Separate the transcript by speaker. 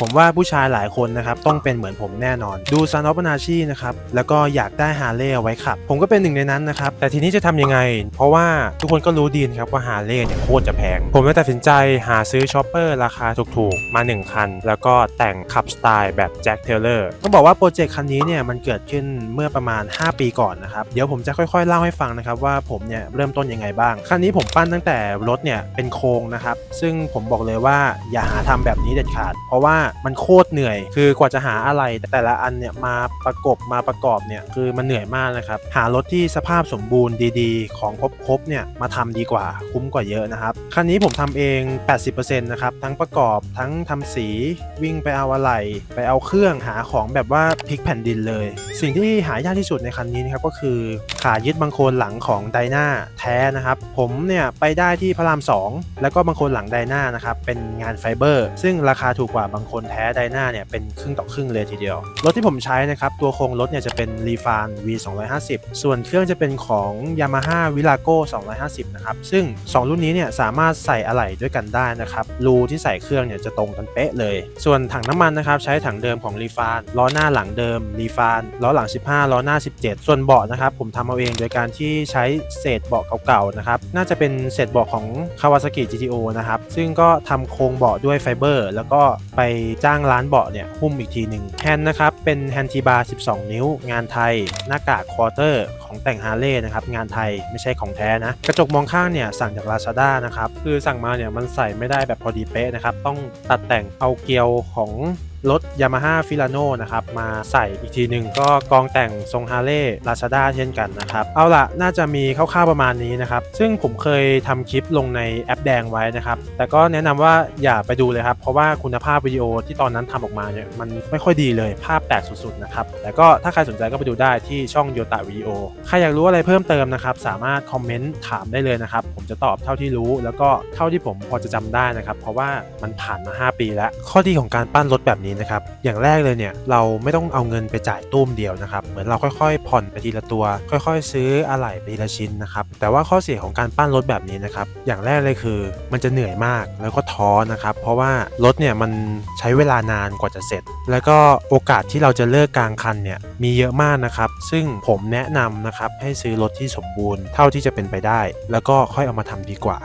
Speaker 1: ผมว่าผู้ชายหลายคนนะครับต้องเป็นเหมือนผมแน่นอน ดูซานอปนาชีนะครับแล้วก็อยากได้ฮาร์เลย์เอาไว้ขับ ผมก็เป็นหนึ่งในนั้นนะครับแต่ทีนี้จะทำยังไง เพราะว่าทุกคนก็รู้ดีนะครับว่าฮาร์เลย์เนี่ยโคตรจะแพง ผมเลยตัดสินใจหาซื้อชอปเปอร์ราคาถูกๆ มา 1 คัน แล้วก็แต่งขับสไตล์แบบแจ็คเทเลอร์ต้องบอกว่าโปรเจกต์คันนี้เนี่ยมันเกิดขึ้นเมื่อประมาณ 5 ปีก่อนนะครับเดี๋ยวผมจะค่อยๆเล่าให้ฟังนะครับว่าผมเนี่ยเริ่มต้นยังไงบ้างคันนี้ผมปั้นตั้งแต่รถเนี่ยเป็นโครงนะครับซึ่งผมบอกเลยว่าอย่าหาทำแบบนี้เด็ดขาด เพราะว่ามันโคตรเหนื่อย คือกว่าจะหาอะไรแต่ละอันเนี่ยมาประกบมาประกอบเนี่ยคือมันเหนื่อยมากนะครับหารถที่สภาพสมบูรณ์ดีๆ ของครบๆเนี่ยมาทำดีกว่าคุ้มกว่าเยอะนะครับคันนี้ผมทำเอง 80%นะครับทั้งประกอบทั้งทำสีวิ่งไปเอาอะไร ไปเอาเครื่องหาของแบบว่าพลิกแผ่นดินเลย สิ่งที่หายากที่สุดในคันนี้นะครับก็คือขายึดบังโคลนหลังของไดนาแท้นะครับ ผมเนี่ยไปได้ที่พระราม 2 แล้วก็บังโคลนหลังไดนานะครับเป็นงานไฟเบอร์ ซึ่งราคาถูกกว่าบังโคลนแท้ไดนาเนี่ยเป็นครึ่งต่อครึ่งเลยทีเดียว รถที่ผมใช้นะครับตัวโครงรถเนี่ยจะเป็นรีฟาน V 250ส่วนเครื่องจะเป็นของ Yamaha v i l a g o 250นะครับซึ่ง 2 รุ่นนี้เนี่ยสามารถใส่อะไหล่ด้วยกันได้นะครับรูที่ใส่เครื่องเนี่ยจะตรงกันเป๊ะเลย ส่วนถังน้ำมันนะครับใช้ถังเดิมของรีฟานล้อหน้าหลังเดิมรีฟานล้อหลัง 15ล้อหน้า 17 ส่วนเบาะนะครับผมทำเอาเองโดยการที่ใช้เศษเบาะเก่าๆนะครับน่าจะเป็นเศษเบาะของ Kawasaki GTO นะครับซึ่งก็ทำโครงเบาะด้วยไฟเบอร์ แล้วก็ไปจ้างร้านเบาะเนี่ยหุ้มอีกทีหนึ่งแฮนด์นะครับเป็นแฮนด์ทีบาร์ 12 นิ้ว งานไทย หน้ากากควอเตอร์ของแต่งฮาร์เลย์นะครับงานไทยไม่ใช่ของแท้นะกระจกมองข้างเนี่ยสั่งจากลาซาด้านะครับคือสั่งมาเนี่ยมันใส่ไม่ได้แบบพอดีเป๊ะนะครับต้องตัดแต่งเอาเกลียวของ รถ Yamaha Filano นะครับมาใส่อีกทีหนึ่งก็กองแต่งทรงฮาร์เลย์ Lazada เช่นกันนะครับ เอาล่ะน่าจะมีคร่าวๆประมาณนี้นะครับ ซึ่งผมเคยทำคลิปลงในแอปแดงไว้นะครับ แต่ก็แนะนำว่าอย่าไปดูเลยครับ เพราะว่าคุณภาพวิดีโอที่ตอนนั้นทำออกมาเนี่ยมันไม่ค่อยดีเลยภาพแตกสุดๆนะครับแต่ก็ถ้าใครสนใจก็ไปดูได้ที่ช่องโยตะวิดีโอใครอยากรู้อะไรเพิ่มเติมนะครับสามารถคอมเมนต์ถามได้เลยนะครับผมจะตอบเท่าที่รู้แล้วก็เท่าที่ผมพอจะจำได้นะครับเพราะว่ามันผ่านมา 5 ปีแล้วข้อดีของการปั้นรถแบบนี้นะครับอย่างแรกเลยเนี่ยเราไม่ต้องเอาเงินไปจ่ายตุ้มเดียวนะครับเหมือนเราค่อยๆ ผ่อนไปทีละตัว ค่อยๆ ซื้ออะไหล่ไปทีละชิ้นนะครับแต่ว่าข้อเสียของการปั้นรถแบบนี้นะครับอย่างแรกเลยคือ มันจะเหนื่อยมากแล้วก็ท้อนะครับเพราะว่ารถเนี่ยมันใช้เวลานานกว่าจะเสร็จ แล้วก็โอกาสที่เราจะเลิกกลางคันเนี่ยมีเยอะมากนะครับซึ่งผมแนะนำนะครับให้ซื้อรถที่สมบูรณ์เท่าที่จะเป็นไปได้ แล้วก็ค่อยเอามาทำดีกว่า